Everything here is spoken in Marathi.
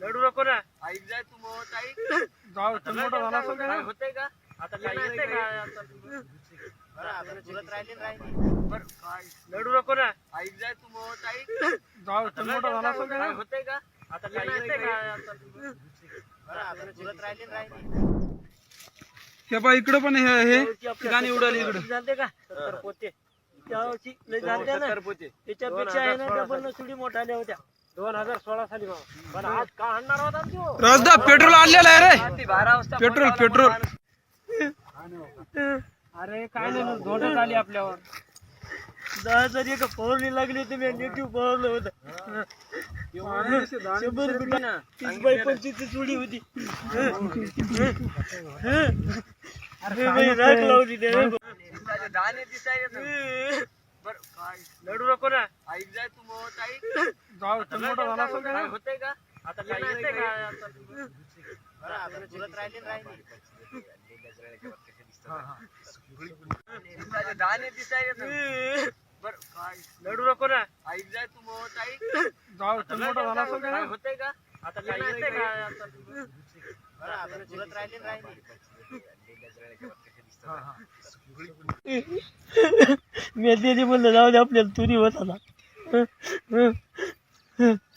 लढू नको ना। ऐक जाय तू मोहत ऐक जाऊ तू मोठा झाला असेल काय का होतंय का आता काय काय येतंय का? आता तुझं? बरं, आपलं तुरत राहिले ना राहिले बरं काय लढू नको ना। ऐक जाय तू मोहत ऐक जाऊ तू मोठा झाला असेल काय का होतंय का आता काय येतंय येतंय का? का? आता तुझं? बरं, आपलं तुरत राहिले ना राहिले हे पा इकडे पण हे हे? त्यावर्षी आपल्या गाणी उडाली इकडे. झालते का? सत्तर पोते. त्यावर्षी लय झालते ना? त्याच्यापेक्षा आहे ना डबल नसुडी मोठाल्या होत्या. दोन हजार सोळा साली बाबा पण आज का आणणार होता पेट्रोल आणलेलं आहे रे. बारा वाजता पेट्रोल पेट्रोल. अरे काय नाही धोंडच आली आपल्यावर. दहा जरी एका फवारणी लागली होती मी नेटिव्ह फवारलं होतं. शंभर रुपये ना तीस बाय पंचवीस चुडी होती. अरे राख लावली ते. दाणे दिसायले ना. बरं काय? लढू नको ना. ऐक जाय तू मोहत ऐक मोठा झाला असेल काय का? होतंय का? आता काय येतंय का? बरं, आपलं तुरत राहिले ना राहिले दाणे दिसायले ना. बरं काय लढू नको ना. ऐक जाय तू मोहत ऐक मोठा झाला असेल काय का? होतंय का? आता काय येतंय का? बरं, आपलं तुरत राहिले राहिले मी दिली म्हणलं जाऊ दे आपल्याला तुरी होत आता. Yeah.